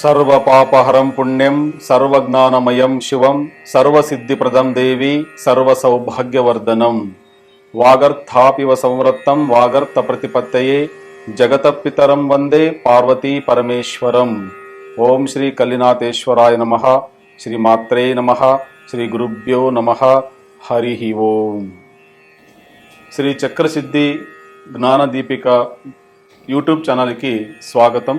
సర్వపాపహరం పుణ్యం సర్వజ్ఞానమయం శివం సర్వసిద్ధిప్రదం దేవి సర్వసౌభాగ్యవర్ధనం. వాగర్థాపివ సంవృత్తం వాగర్థ ప్రతిపత్తయే జగత పితరం వందే పార్వతీ పరమేశ్వరం. ఓం శ్రీ కల్లినాథేశ్వరాయ నమ శ్రీమాత్రే నమ శ్రీ గురుభ్యో నమ హరి ఓం. శ్రీ చక్రసిద్ధి జ్ఞానదీపిక యూట్యూబ్ ఛానల్కి స్వాగతం.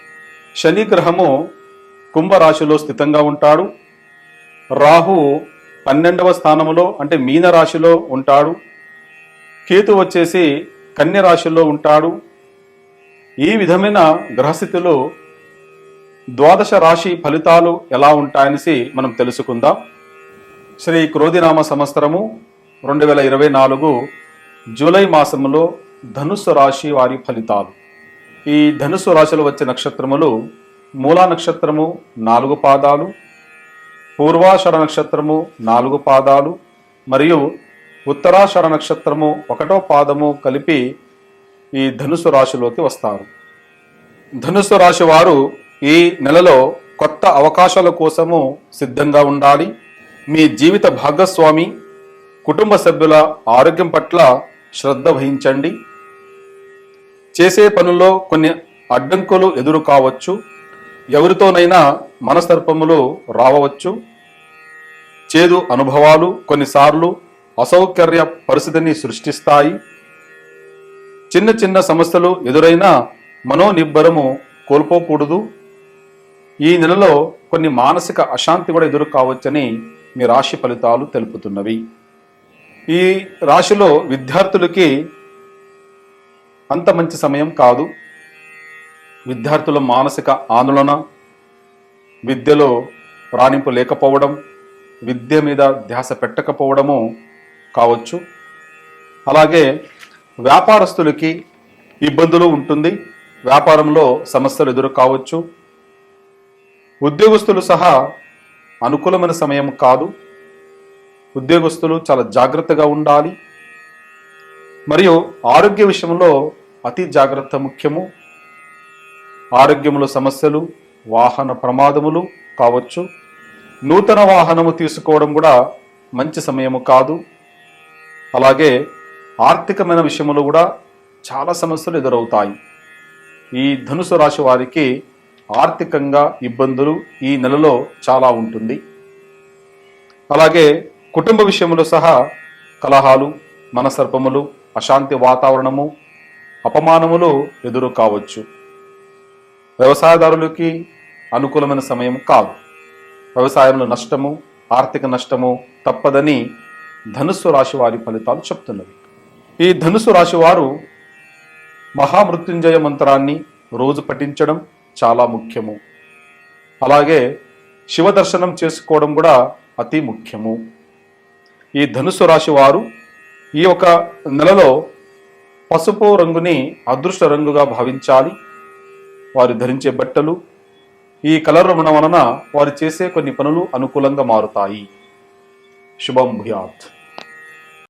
శని గ్రహము కుంభరాశిలో స్థితంగా ఉంటాడు. రాహు పన్నెండవ స్థానములో అంటే మీన రాశిలో ఉంటాడు. కేతు వచ్చేసి కన్య రాశిలో ఉంటాడు. ఈ విధమైన గ్రహస్థితిలో ద్వాదశ రాశి ఫలితాలు ఎలా ఉంటాయనేసి మనం తెలుసుకుందాం. శ్రీ క్రోధినామ సంవత్సరము రెండు వేల ఇరవై నాలుగు జూలై మాసములో ధనుస్సు రాశి వారి ఫలితాలు. ఈ ధనుసు రాశిలో వచ్చే నక్షత్రములు మూలా నక్షత్రము నాలుగు పాదాలు పూర్వాషర నక్షత్రము నాలుగు పాదాలు మరియు ఉత్తరాషర నక్షత్రము ఒకటో పాదము కలిపి ఈ ధనుసు రాశిలోకి వస్తారు. ధనుసు రాశి వారు ఈ నెలలో కొత్త అవకాశాల కోసము సిద్ధంగా ఉండాలి. మీ జీవిత భాగస్వామి కుటుంబ సభ్యుల ఆరోగ్యం పట్ల శ్రద్ధ వహించండి. చేసే పనుల్లో కొన్ని అడ్డంకులు ఎదురు కావచ్చు ఎవరితోనైనా మనస్తర్పములు రావవచ్చు. చేదు అనుభవాలు కొన్నిసార్లు అసౌకర్య పరిస్థితిని సృష్టిస్తాయి. చిన్న చిన్న సమస్యలు ఎదురైనా మనోనిబ్బరము కోల్పోకూడదు. ఈ నెలలో కొన్ని మానసిక అశాంతి కూడా ఎదురు కావచ్చని మీ రాశి ఫలితాలు తెలుపుతున్నవి. ఈ రాశిలో విద్యార్థులకి అంత మంచి సమయం కాదు. విద్యార్థుల మానసిక ఆందోళన విద్యలో రాణింపు లేకపోవడం విద్య మీద ధ్యాస పెట్టకపోవడము కావచ్చు. అలాగే వ్యాపారస్తులకి ఇబ్బందులు ఉంటుంది. వ్యాపారంలో సమస్యలు ఎదురు కావచ్చు. ఉద్యోగస్తులు సహా అనుకూలమైన సమయం కాదు. ఉద్యోగస్తులు చాలా జాగ్రత్తగా ఉండాలి. మరియు ఆరోగ్య విషయంలో అతి జాగ్రత్త ముఖ్యము. ఆరోగ్యముల సమస్యలు వాహన ప్రమాదములు కావచ్చు. నూతన వాహనము తీసుకోవడం కూడా మంచి సమయము కాదు. అలాగే ఆర్థికమైన విషయంలో కూడా చాలా సమస్యలు ఎదురవుతాయి. ఈ ధనుసు రాశి వారికి ఆర్థికంగా ఇబ్బందులు ఈ నెలలో చాలా ఉంటుంది. అలాగే కుటుంబ విషయములో సహా కలహాలు మనసర్పములు అశాంతి వాతావరణము అపమానములు ఎదురు కావచ్చు. వ్యవసాయదారులకి అనుకూలమైన సమయం కాదు. వ్యవసాయంలో నష్టము ఆర్థిక నష్టము తప్పదని ధనుస్సు రాశి వారి ఫలితాలు చెప్తున్నవి. ఈ ధనుసు రాశి వారు మహామృత్యుంజయ మంత్రాన్ని రోజు పఠించడం చాలా ముఖ్యము. అలాగే శివ దర్శనం చేసుకోవడం కూడా అతి ముఖ్యము. ఈ ధనుసు రాశి వారు ఈ యొక్క నెలలో పసుపు రంగుని అదృష్ట రంగుగా భావించాలి. వారు ధరించే బట్టలు ఈ కలర్ ఉండడం వలన వారు చేసే కొన్ని పనులు అనుకూలంగా మారుతాయి. శుభం భూయాత్.